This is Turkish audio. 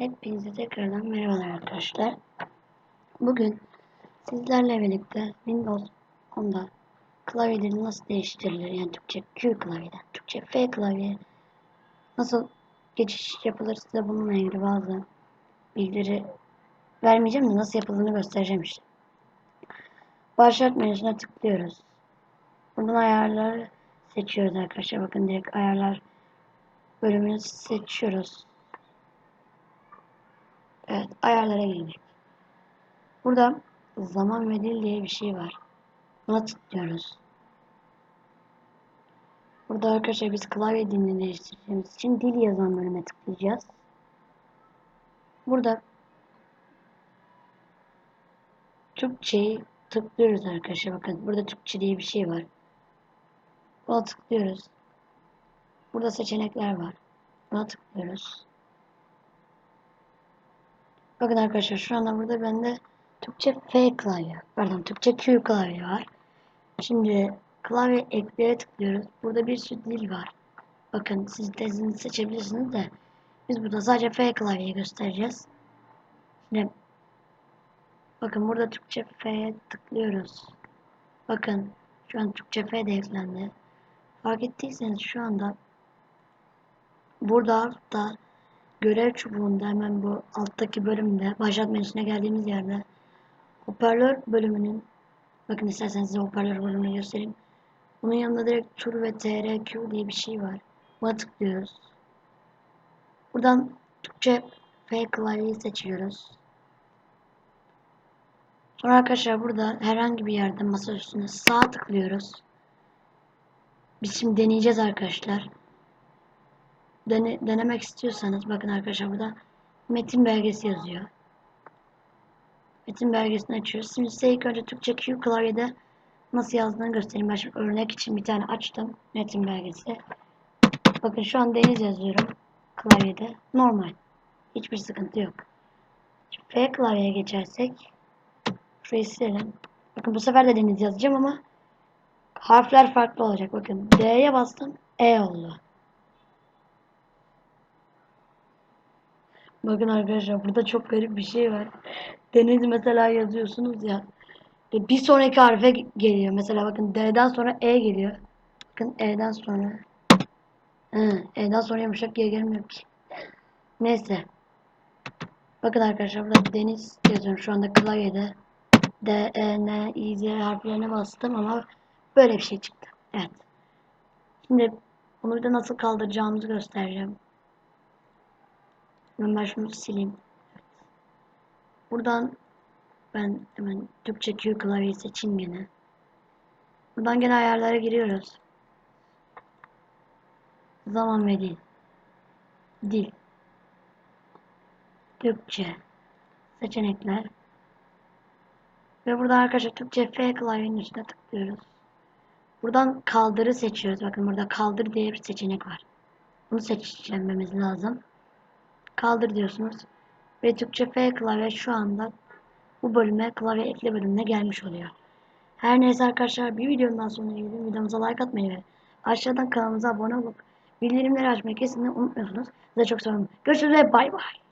Hepinize tekrardan merhabalar arkadaşlar. Bugün sizlerle birlikte Windows 10'da klavyeleri nasıl değiştirilir yani Türkçe Q klavyeden Türkçe F klavye nasıl geçiş yapılır size bununla ilgili bazı bilgileri vermeyeceğim de nasıl yapıldığını göstereceğim işte. Başlat menüsüne tıklıyoruz. Buradan ayarları seçiyoruz arkadaşlar. Bakın direkt ayarlar bölümünü seçiyoruz. Evet, ayarlara girdik. Burada zaman ve dil diye bir şey var. Buna tıklıyoruz. Burada arkadaşlar biz klavye dilini değiştireceğimiz için dil yazan bölüme tıklayacağız. Burada Türkçeyi tıklıyoruz arkadaşlar. Bakın burada Türkçe diye bir şey var. Buna tıklıyoruz. Burada seçenekler var. Buna tıklıyoruz. Bakın arkadaşlar şu anda burada bende Türkçe F klavye, pardon Türkçe Q klavye var. Şimdi klavye eklere tıklıyoruz. Burada bir sürü dil var. Bakın siz tezini seçebilirsiniz de biz burada sadece F klavyeyi göstereceğiz. Şimdi bakın burada Türkçe F'ye tıklıyoruz. Bakın şu an Türkçe F de eklendi. Fark ettiyseniz şu anda burada altta görev çubuğunda hemen bu alttaki bölümde başlat menüsüne geldiğimiz yerde hoparlör bölümünün bakın isterseniz size hoparlör bölümünü göstereyim. Bunun yanında direkt tur ve trq diye bir şey var. Buna tıklıyoruz. Buradan Türkçe F klavyeyi seçiyoruz. Sonra arkadaşlar burada herhangi bir yerde masa üstüne sağ tıklıyoruz. Biz şimdi deneyeceğiz arkadaşlar dene, denemek istiyorsanız bakın arkadaşlar burada metin belgesi yazıyor. Metin belgesini açıyoruz. Şimdi size ilk önce Türkçe Q klavyede nasıl yazdığını göstereyim. Ben şimdi örnek için bir tane açtım. Metin belgesi. Bakın şu an deniz yazıyorum. Klavyede. Normal. Hiçbir sıkıntı yok. Şimdi F klavyeye geçersek şurayı silelim. Bakın bu sefer de deniz yazacağım ama harfler farklı olacak. Bakın D'ye bastım. E oldu. Bakın arkadaşlar burada çok garip bir şey var. Deniz mesela yazıyorsunuz ya. Bir sonraki harfe geliyor. Mesela bakın D'den sonra E geliyor. Bakın E'den sonra. Hı, E'den sonra yumuşak G gelmiyor ki. Neyse. Bakın arkadaşlar burada deniz yazıyorum. Şu anda klavyede. D, E, N, I, Z harflerine bastım ama böyle bir şey çıktı. Evet. Şimdi bunu de nasıl kaldıracağımızı göstereceğim. Ben, şunu sileyim. Buradan ben hemen Türkçe Q klavyeyi seçeyim gene. Buradan gene ayarlara giriyoruz. Zaman ve dil. Dil. Türkçe. Seçenekler. Ve burada arkadaşlar Türkçe F klavyenin üstüne tıklıyoruz. Buradan kaldırı seçiyoruz. Bakın burada kaldır diye bir seçenek var. Bunu seçmemiz lazım kaldır diyorsunuz. Ve Türkçe F klavye şu anda bu bölüme klavye ekle bölümüne gelmiş oluyor. Her neyse arkadaşlar bir videonun daha sonuna geldim. Videomuza like atmayı ve aşağıdan kanalımıza abone olup bildirimleri açmayı kesinlikle unutmuyorsunuz. Size çok seviyorum. Görüşürüz ve bay bay.